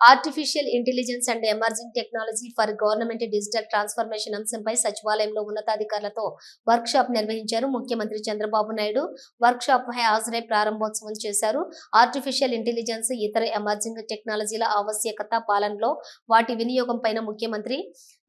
Artificial intelligence and emerging technology for government digital transformation అంశంపై సచివాలయంలో ఉన్నతాధికారులతో వర్క్ షాప్ నిర్వహించారు ముఖ్యమంత్రి చంద్రబాబు నాయుడు. వర్క్ షాప్ పై హాజరై ప్రారంభోత్సవం చేశారు. ఆర్టిఫిషియల్ ఇంటెలిజెన్స్ ఇతర ఎమర్జింగ్ టెక్నాలజీల ఆవశ్యకత పాలనలో వాటి వినియోగం పైన ముఖ్యమంత్రి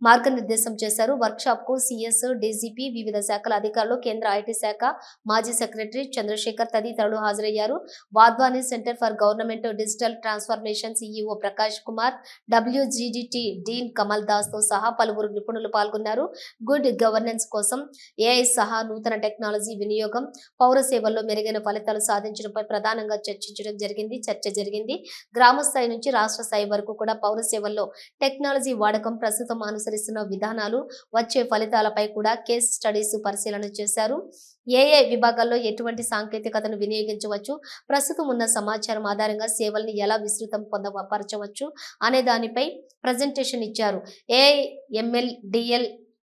మార్గనిర్దేశం చేశారు. వర్క్ షాప్కు సిఎస్ డీజీపీ వివిధ శాఖల అధికారులు కేంద్ర ఐటీ శాఖ మాజీ సెక్రటరీ చంద్రశేఖర్ తదితరులు హాజరయ్యారు. Wadhwani center for government digital transformation CEO Prakash Kumar WGDT dean Kamal దాస్తో సహా పలువురు నిపుణులు పాల్గొన్నారు. గుడ్ గవర్నెన్స్ కోసం ఏఐ సహా నూతన టెక్నాలజీ వినియోగం పౌర సేవల్లో మెరుగైన ఫలితాలు సాధించడంపై ప్రధానంగా చర్చించడం జరిగింది చర్చ జరిగింది. గ్రామ స్థాయి నుంచి రాష్ట్ర స్థాయి వరకు కూడా పౌర సేవల్లో టెక్నాలజీ వాడకం ప్రస్తుతం అనుసరిస్తున్న విధానాలు వచ్చే ఫలితాలపై కూడా కేస్ స్టడీస్ పరిశీలన చేశారు. ఏఏ విభాగాల్లో ఎటువంటి సాంకేతికతను వినియోగించవచ్చు? ప్రస్తుతం ఉన్న సమాచారం ఆధారంగా సేవల్ని ఎలా విస్తృతం పొందపరచవచ్చు అనే దానిపై ప్రజెంటేషన్ ఇచ్చారు. AI ML DL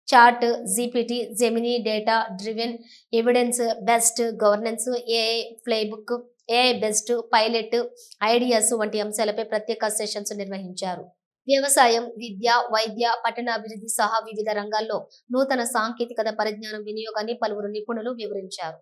chat GPT Gemini data driven evidence best governance AI playbook AI best pilot ideas వంటి అంశాలపై ప్రత్యేక సెషన్స్ నిర్వహించారు. వ్యవసాయం విద్య వైద్య పట్టణాభివృద్ధి సహా వివిధ రంగాల్లో నూతన సాంకేతికత పరిజ్ఞానం వినియోగాన్ని పలువురు నిపుణులు వివరించారు.